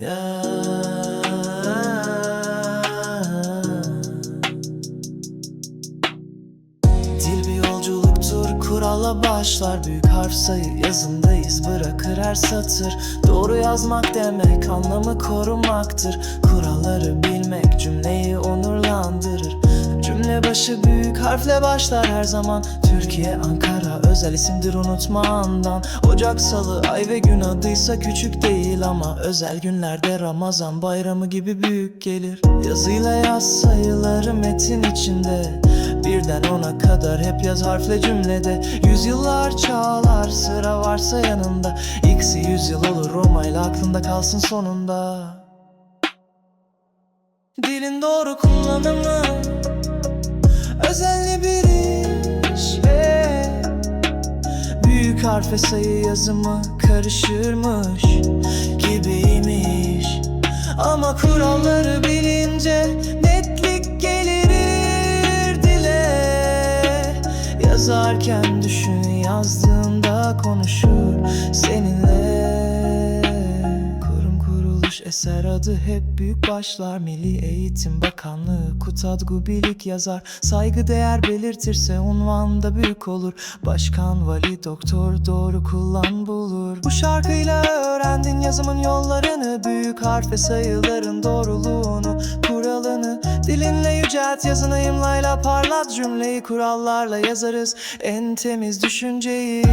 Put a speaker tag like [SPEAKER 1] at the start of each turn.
[SPEAKER 1] Ya. Dil bir yolculuktur kurala başlar. Büyük harf sayı yazındayız bırakır her satır. Doğru yazmak demek anlamı korumaktır. Kuralları bilmek cümleyi Cümle başı büyük harfle başlar her zaman. Türkiye Ankara özel isimdir unutmandan. Ocak salı ay ve gün adıysa küçük değil ama Özel günlerde Ramazan bayramı gibi büyük gelir. Yazıyla yaz sayıları metin içinde. Birden ona kadar hep yaz harfle cümlede. Yüzyıllar çağlar sıra varsa yanında. X'i yüzyıl olur Roma ile aklında kalsın sonunda. Dilin doğru kullanımı Özenli bir iş ve Büyük harfe sayı yazımı karışırmış gibiymiş. Ama kuralları bilince netlik gelir dile. Yazarken düşün yazdığında konuşur seninle eser adı hep büyük başlar. Milli Eğitim Bakanlığı Kutadgu Bilik yazar. Saygı değer belirtirse unvan da büyük olur. Başkan, vali, doktor doğru kullan bulur. Bu şarkıyla öğrendin yazımın yollarını Büyük harf ve sayıların doğruluğunu Kuralını. Dilinle yücelt yazını imlayla parlat Cümleyi kurallarla yazarız en temiz düşünceyi